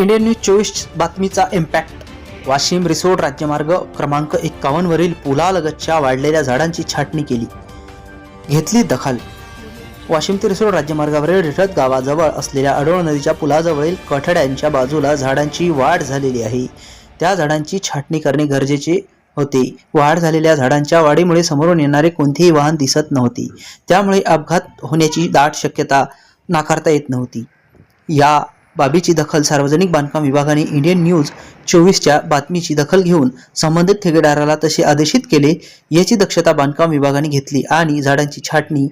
Indian news चोवीस बातमीचा impact Washim Risod राज्यमार्ग क्रमांक एक्कावन्नवरील पुलालगतच्या वाढलेल्या झाडांची छाटणी केली. घेतली दखल. वाशिम ते रिसोड राज्यमार्गावरील रिठत गावाजवळ असलेल्या अडोळ नदीच्या पुलाजवळील कठड्यांच्या बाजूला झाडांची वाढ झालेली आहे. त्या झाडांची छाटणी करणे गरजेचे होते. वाढ झालेल्या झाडांच्या वाढीमुळे समोरून येणारे कोणतेही वाहन दिसत नव्हते. त्यामुळे अपघात होण्याची दाट शक्यता नाकारता येत नव्हती. या बाबीची दखल सार्वजनिक बांधकाम विभागाने इंडियन न्यूज चोवीसच्या बातमीची दखल घेऊन संबंधित ठेकेदाराला तसे आदेशित केले याची दक्षता बांधकाम विभागाने घेतली आणि झाडांची छाटणी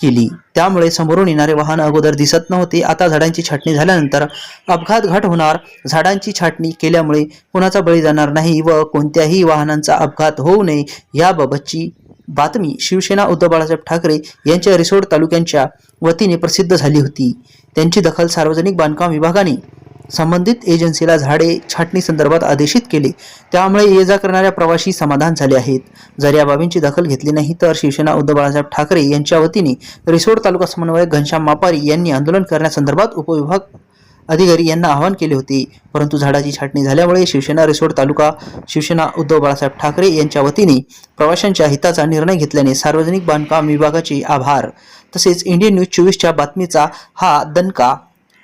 केली. त्यामुळे समोरून येणारे वाहन अगोदर दिसत नव्हते. आता झाडांची छाटणी झाल्यानंतर अपघात घट होणार. झाडांची छाटणी केल्यामुळे कुणाचा बळी जाणार नाही व कोणत्याही वाहनांचा अपघात होऊ नये याबाबतची बातमी शिवसेना उद्धव बाळासाहेब ठाकरे यांच्या रिसोड तालुक्यांच्या वतीने प्रसिद्ध झाली होती. त्यांची दखल सार्वजनिक बांधकाम विभागाने संबंधित एजन्सीला झाडे छाटणी संदर्भात आदेशित केले. त्यामुळे ये जा करणाऱ्या प्रवाशी समाधान झाले आहेत. जर या बाबींची दखल घेतली नाही तर शिवसेना उद्धव बाळासाहेब ठाकरे यांच्या वतीने रिसोड तालुका समन्वयक घनश्याम मापारी यांनी आंदोलन करण्यासंदर्भात उपविभाग अधिकारी यांना आवाहन केले होते. परंतु झाडाची छाटणी झाल्यामुळे शिवसेना रिसोड तालुका शिवसेना उद्धव बाळासाहेब ठाकरे यांच्या वतीने प्रवाशांच्या हिताचा निर्णय घेतल्याने सार्वजनिक बांधकाम विभागाचे आभार. तसेच इंडियन न्यूज चोवीसच्या बातमीचा हा दणका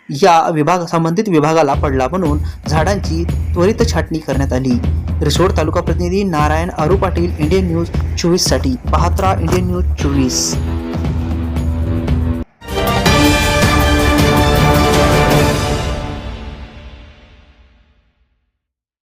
या विभाग संबंधित विभागाला पडला म्हणून झाडांची त्वरित छाटणी करण्यात आली. रिसोड तालुका प्रतिनिधी नारायण आरू पाटील इंडियन न्यूज चोवीससाठी. पाहत्रा इंडियन न्यूज चोवीस.